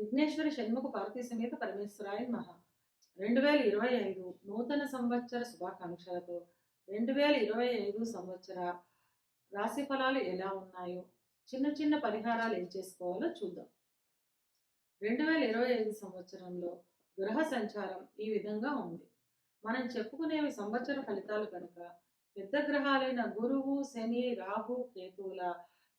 విఘ్నేశ్వర షణ్ముఖ పార్వతీ సమేత పరమేశ్వరాయ మహా రెండు వేల ఇరవై ఐదు నూతన సంవత్సర శుభాకాంక్షలతో రెండు వేల ఇరవై ఐదు సంవత్సర రాశి ఫలాలు ఎలా ఉన్నాయో చిన్న చిన్న పరిహారాలు ఏం చేసుకోవాలో చూద్దాం. రెండు వేల ఇరవై ఐదు సంవత్సరంలో గ్రహ సంచారం ఈ విధంగా ఉంది. మనం చెప్పుకునేవి సంవత్సర ఫలితాలు కనుక పెద్ద గ్రహాలైన గురువు శని రాహు కేతువుల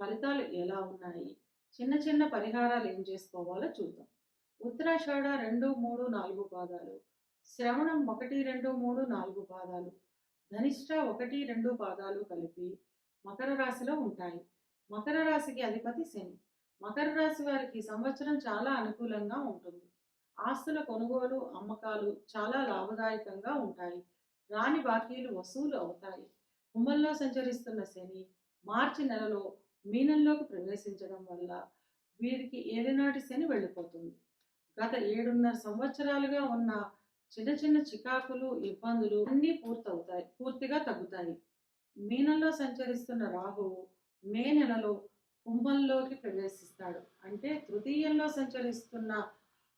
ఫలితాలు ఎలా ఉన్నాయి? చిన్న చిన్న పరిహారాలు ఏం చేసుకోవాలో చూద్దాం. ఉత్తరాషాఢ రెండు మూడు నాలుగు పాదాలు శ్రవణం ఒకటి రెండు మూడు నాలుగు పాదాలు ధనిష్ట ఒకటి రెండు పాదాలు కలిపి మకర రాశిలో ఉంటాయి. మకర రాశికి అధిపతి శని. మకర రాశి వారికి సంవత్సరం చాలా అనుకూలంగా ఉంటుంది. ఆస్తుల కొనుగోలు అమ్మకాలు చాలా లాభదాయకంగా ఉంటాయి. రాని బాకీలు వసూలు అవుతాయి. కుంభంలో సంచరిస్తున్న శని మార్చి నెలలో మీనంలోకి ప్రవేశించడం వల్ల వీరికి ఏలినాటి శని వెళ్ళిపోతుంది. గత ఏడున్నర సంవత్సరాలుగా ఉన్న చిన్న చిన్న చికాకులు ఇబ్బందులు అన్నీ పూర్తవుతాయి పూర్తిగా తగ్గుతాయి. మీనంలో సంచరిస్తున్న రాహువు మే నెలలో కుంభంలోకి ప్రవేశిస్తాడు. అంటే తృతీయంలో సంచరిస్తున్న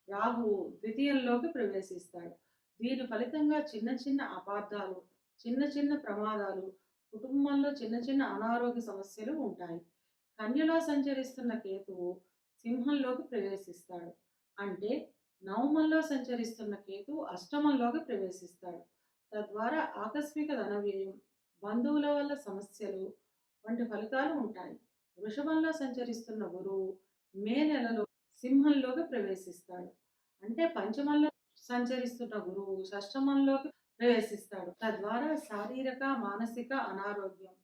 రాహువు ద్వితీయంలోకి ప్రవేశిస్తాడు. దీని ఫలితంగా చిన్న చిన్న అపార్థాలు చిన్న చిన్న ప్రమాదాలు కుటుంబంలో చిన్న చిన్న అనారోగ్య సమస్యలు ఉంటాయి. కన్యలో సంచరిస్తున్న కేతువు సింహంలోకి ప్రవేశిస్తాడు. అంటే నవమంలో సంచరిస్తున్న కేతు అష్టమంలోకి ప్రవేశిస్తాడు. తద్వారా ఆకస్మిక ధనవ్యయం బంధువుల వల్ల సమస్యలు వంటి ఫలితాలు ఉంటాయి. వృషభంలో సంచరిస్తున్న గురువు మే నెలలో సింహంలోకి ప్రవేశిస్తాడు. అంటే పంచమంలో సంచరిస్తున్న గురువు షష్టమంలోకి ప్రవేశిస్తాడు. తద్వారా శారీరక మానసిక అనారోగ్యం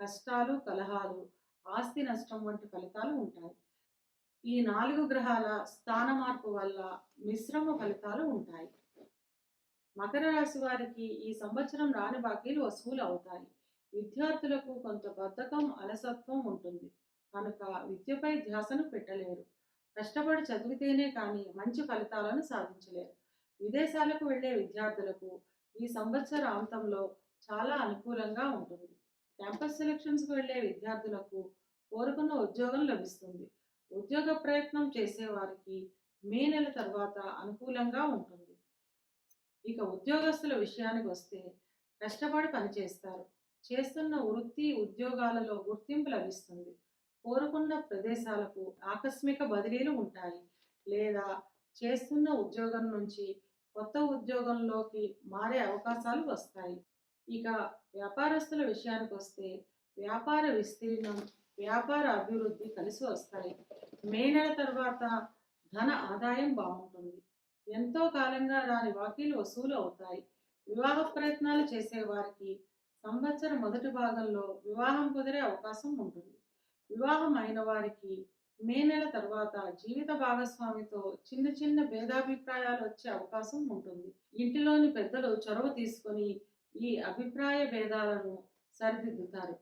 కష్టాలు కలహాలు ఆస్తి నష్టం వంటి ఫలితాలు ఉంటాయి. ఈ నాలుగు గ్రహాల స్థాన మార్పు వల్ల మిశ్రమ ఫలితాలు ఉంటాయి. మకర రాశి వారికి ఈ సంవత్సరం రాని బాకీలు వసూలు అవుతాయి. విద్యార్థులకు కొంత బద్ధకం అలసత్వం ఉంటుంది. కనుక విద్యపై ధ్యాసను పెట్టలేరు. కష్టపడి చదివితేనే కానీ మంచి ఫలితాలను సాధించలేరు. విదేశాలకు వెళ్ళే విద్యార్థులకు ఈ సంవత్సర అంతంలో చాలా అనుకూలంగా ఉంటుంది. క్యాంపస్ సెలక్షన్స్కి వెళ్ళే విద్యార్థులకు కోరుకున్న ఉద్యోగం లభిస్తుంది. ఉద్యోగ ప్రయత్నం చేసేవారికి మే నెల తర్వాత అనుకూలంగా ఉంటుంది. ఇక ఉద్యోగస్తుల విషయానికి వస్తే కష్టపడి పనిచేస్తారు. చేస్తున్న వృత్తి ఉద్యోగాలలో గుర్తింపు లభిస్తుంది. కోరుకున్న ప్రదేశాలకు ఆకస్మిక బదిలీలు ఉంటాయి. లేదా చేస్తున్న ఉద్యోగం నుంచి కొత్త ఉద్యోగంలోకి మారే అవకాశాలు వస్తాయి. ఇక వ్యాపారస్తుల విషయానికి వస్తే వ్యాపార విస్తీర్ణం వ్యాపార అభివృద్ధి కలిసి వస్తాయి. మే నెల తర్వాత ధన ఆదాయం బాగుంటుంది. ఎంతో కాలంగా రాని వాకీలు వసూలు అవుతాయి. వివాహ ప్రయత్నాలు చేసేవారికి సంవత్సరం మొదటి భాగంలో వివాహం కుదిరే అవకాశం ఉంటుంది. వివాహం అయిన వారికి మే నెల తర్వాత జీవిత భాగస్వామితో చిన్న చిన్న భేదాభిప్రాయాలు వచ్చే అవకాశం ఉంటుంది. ఇంటిలోని పెద్దలు చొరవ తీసుకొని ఈ అభిప్రాయ భేదాలను సరిదిద్దుతారు.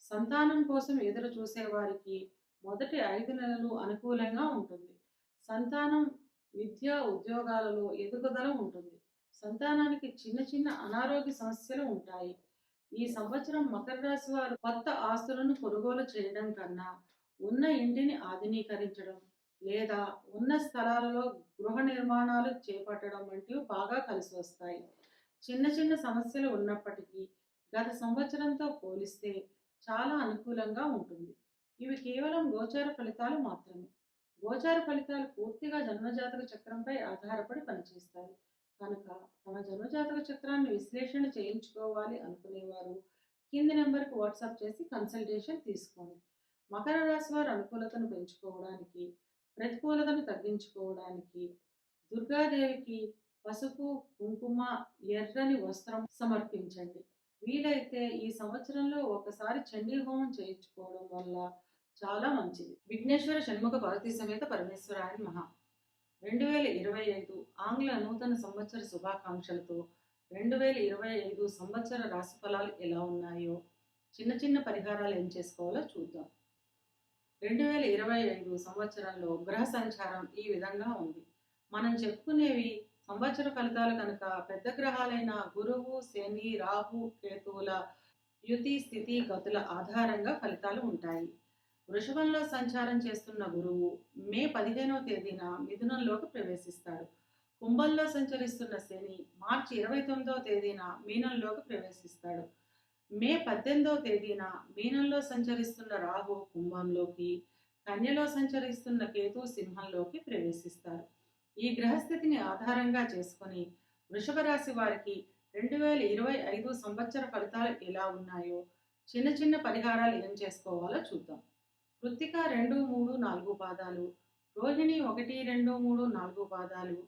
సంతానం కోసం ఎదురు చూసే వారికి మొదటి ఐదు నెలలు అనుకూలంగా ఉంటుంది. సంతానం విద్య ఉద్యోగాలలో ఎదుగుదల ఉంటుంది. సంతానానికి చిన్న చిన్న అనారోగ్య సమస్యలు ఉంటాయి. ఈ సంవత్సరం మకర రాశి వారు కొత్త ఆస్తులను కొనుగోలు చేయడం కన్నా ఉన్న ఇంటిని ఆధునీకరించడం లేదా ఉన్న స్థలాలలో గృహ నిర్మాణాలు చేపట్టడం వంటివి బాగా కలిసి వస్తాయి. చిన్న చిన్న సమస్యలు ఉన్నప్పటికీ గత సంవత్సరంతో పోలిస్తే చాలా అనుకూలంగా ఉంటుంది. ఇవి కేవలం గోచార ఫలితాలు మాత్రమే. గోచార ఫలితాలు పూర్తిగా జన్మజాతక చక్రంపై ఆధారపడి పనిచేస్తాయి. కనుక తమ జన్మజాతక చక్రాన్ని విశ్లేషణ చేయించుకోవాలి అనుకునేవారు కింది నెంబర్కి వాట్సాప్ చేసి కన్సల్టేషన్ తీసుకోండి. మకర రాశి వారి అనుకూలతను పెంచుకోవడానికి ప్రతికూలతను తగ్గించుకోవడానికి దుర్గాదేవికి పసుపు కుంకుమ ఎర్రని వస్త్రం సమర్పించండి. వీలైతే ఈ సంవత్సరంలో ఒకసారి చండీ హోమం చేయించుకోవడం వల్ల చాలా మంచిది. విఘ్నేశ్వర షణ్ముఖ పార్వతీ సమేత పరమేశ్వరాయన్ మహా రెండు రెండు వేల ఇరవై ఐదు ఆంగ్ల నూతన సంవత్సర శుభాకాంక్షలతో రెండు వేల ఇరవై ఐదు సంవత్సర రాశి ఫలాలు ఎలా ఉన్నాయో చిన్న చిన్న పరిహారాలు ఏం చేసుకోవాలో చూద్దాం. రెండు వేల ఇరవై ఐదు సంవత్సరంలో గ్రహ సంచారం ఈ విధంగా ఉంది. మనం చెప్పుకునేవి సంవత్సర ఫలితాలు కనుక పెద్ద గ్రహాలైన గురువు శని రాహు కేతువుల యుతి స్థితి గతుల ఆధారంగా ఫలితాలు ఉంటాయి. వృషభంలో సంచారం చేస్తున్న గురువు మే పదిహేనవ తేదీన మిథునంలోకి ప్రవేశిస్తాడు. కుంభంలో సంచరిస్తున్న శని మార్చి ఇరవై తొమ్మిదవ తేదీన మీనంలోకి ప్రవేశిస్తాడు. మే పద్దెనిమిదవ తేదీన మీనంలో సంచరిస్తున్న రాహు కుంభంలోకి కన్యలో సంచరిస్తున్న కేతు సింహంలోకి ప్రవేశిస్తారు. ఈ గ్రహస్థితిని ఆధారంగా చేసుకొని వృషభ రాశి వారికి రెండు వేల ఇరవై ఐదు సంవత్సర ఫలితాలు ఎలా ఉన్నాయో చిన్న చిన్న పరిహారాలు ఏం చేసుకోవాలో చూద్దాం. కృత్తిక రెండు మూడు నాలుగు పాదాలు రోహిణి ఒకటి రెండు మూడు నాలుగు పాదాలు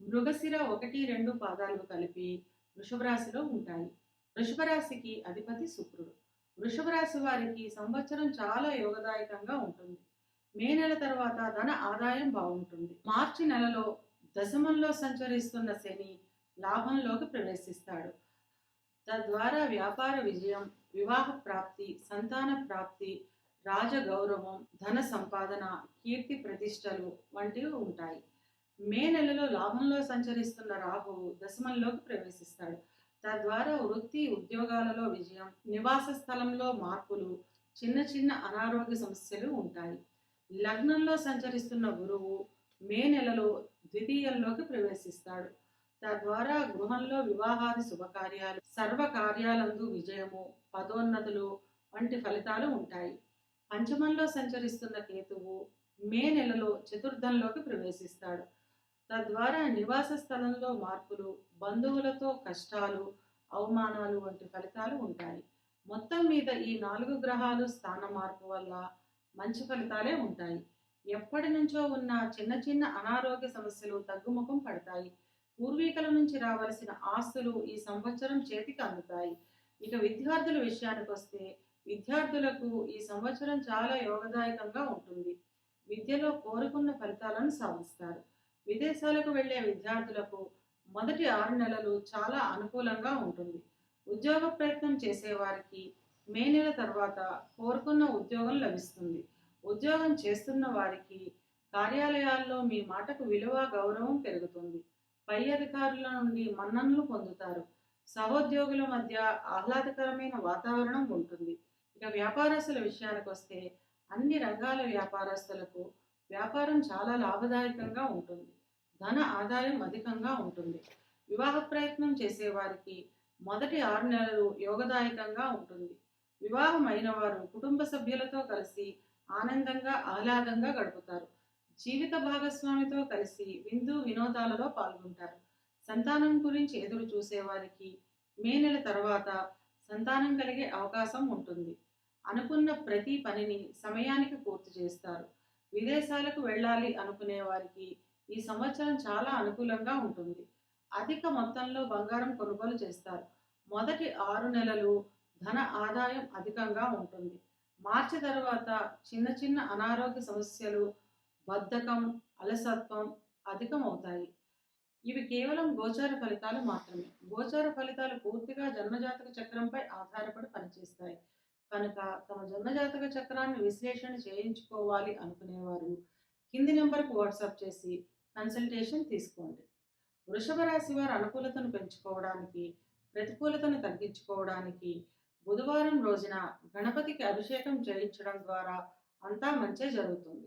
మృగశిర ఒకటి రెండు పాదాలు కలిపి వృషభ రాశిలో ఉంటాయి. వృషభ రాశికి అధిపతి శుక్రుడు. వృషభ రాశి వారికి సంవత్సరం చాలా యోగదాయకంగా ఉంటుంది. మే నెల తర్వాత ధన ఆదాయం బాగుంటుంది. మార్చి నెలలో దశమంలో సంచరిస్తున్న శని లాభంలోకి ప్రవేశిస్తాడు. తద్వారా వ్యాపార విజయం వివాహ ప్రాప్తి సంతాన ప్రాప్తి రాజగౌరవం ధన సంపాదన కీర్తి ప్రతిష్టలు వంటివి ఉంటాయి. మే నెలలో లాభంలో సంచరిస్తున్న రాహువు దశమంలోకి ప్రవేశిస్తాడు. తద్వారా వృత్తి ఉద్యోగాలలో విజయం నివాస స్థలంలో మార్పులు చిన్న చిన్న అనారోగ్య సమస్యలు ఉంటాయి. లగ్నంలో సంచరిస్తున్న గురువు మే నెలలో ద్వితీయంలోకి ప్రవేశిస్తాడు. తద్వారా గృహంలో వివాహాది శుభకార్యాలు సర్వ కార్యాలందు విజయము పదోన్నతులు వంటి ఫలితాలు ఉంటాయి. పంచమంలో సంచరిస్తున్న కేతువు మే నెలలో చతుర్థంలోకి ప్రవేశిస్తాడు. తద్వారా నివాస స్థలంలో మార్పులు బంధువులతో కష్టాలు అవమానాలు వంటి ఫలితాలు ఉంటాయి. మొత్తం మీద ఈ నాలుగు గ్రహాలు స్థాన మార్పు వల్ల మంచి ఫలితాలే ఉంటాయి. ఎప్పటి నుంచో ఉన్న చిన్న చిన్న అనారోగ్య సమస్యలు తగ్గుముఖం పడతాయి. పూర్వీకుల నుంచి రావలసిన ఆస్తులు ఈ సంవత్సరం చేతికి అందుతాయి. ఇక విద్యార్థుల విషయానికి వస్తే విద్యార్థులకు ఈ సంవత్సరం చాలా యోగదాయకంగా ఉంటుంది. విద్యలో కోరుకున్న ఫలితాలను సాధిస్తారు. విదేశాలకు వెళ్ళే విద్యార్థులకు మొదటి ఆరు నెలలు చాలా అనుకూలంగా ఉంటుంది. ఉద్యోగ ప్రయత్నం చేసేవారికి మే నెల తర్వాత కోరుకున్న ఉద్యోగం లభిస్తుంది. ఉద్యోగం చేస్తున్న వారికి కార్యాలయాల్లో మీ మాటకు విలువ గౌరవం పెరుగుతుంది. పై అధికారుల నుండి మన్ననలు పొందుతారు. సహోద్యోగుల మధ్య ఆహ్లాదకరమైన వాతావరణం ఉంటుంది. ఇక వ్యాపారస్తుల విషయానికి వస్తే అన్ని రంగాల వ్యాపారస్తులకు వ్యాపారం చాలా లాభదాయకంగా ఉంటుంది. ధన ఆదాయం అధికంగా ఉంటుంది. వివాహ ప్రయత్నం చేసేవారికి మొదటి ఆరు నెలలు యోగదాయకంగా ఉంటుంది. వివాహం వారు కుటుంబ సభ్యులతో కలిసి ఆనందంగా ఆహ్లాదంగా గడుపుతారు. జీవిత భాగస్వామితో కలిసి విందు వినోదాలలో పాల్గొంటారు. సంతానం గురించి ఎదురు చూసేవారికి మే నెల తర్వాత సంతానం కలిగే అవకాశం ఉంటుంది. అనుకున్న ప్రతి పనిని సమయానికి పూర్తి చేస్తారు. విదేశాలకు వెళ్ళాలి అనుకునే వారికి ఈ సంవత్సరం చాలా అనుకూలంగా ఉంటుంది. అధిక మొత్తంలో బంగారం కొనుగోలు చేస్తారు. మొదటి ఆరు నెలలు ధన ఆదాయం అధికంగా ఉంటుంది. మార్చి తర్వాత చిన్న చిన్న అనారోగ్య సమస్యలు బద్ధకం అలసత్వం అధికమవుతాయి. ఇవి కేవలం గోచార ఫలితాలు మాత్రమే. గోచార ఫలితాలు పూర్తిగా జన్మజాతక చక్రంపై ఆధారపడి పనిచేస్తాయి. కనుక తమ జన్మజాతక చక్రాన్ని విశ్లేషణ చేయించుకోవాలి అనుకునేవారు. కింది నెంబర్కు వాట్సాప్ చేసి కన్సల్టేషన్ తీసుకోండి. వృషభ రాశి వారి అనుకూలతను పెంచుకోవడానికి ప్రతికూలతను తగ్గించుకోవడానికి బుధవారం రోజున గణపతికి అభిషేకం చేయించడం ద్వారా అంతా మంచే జరుగుతుంది.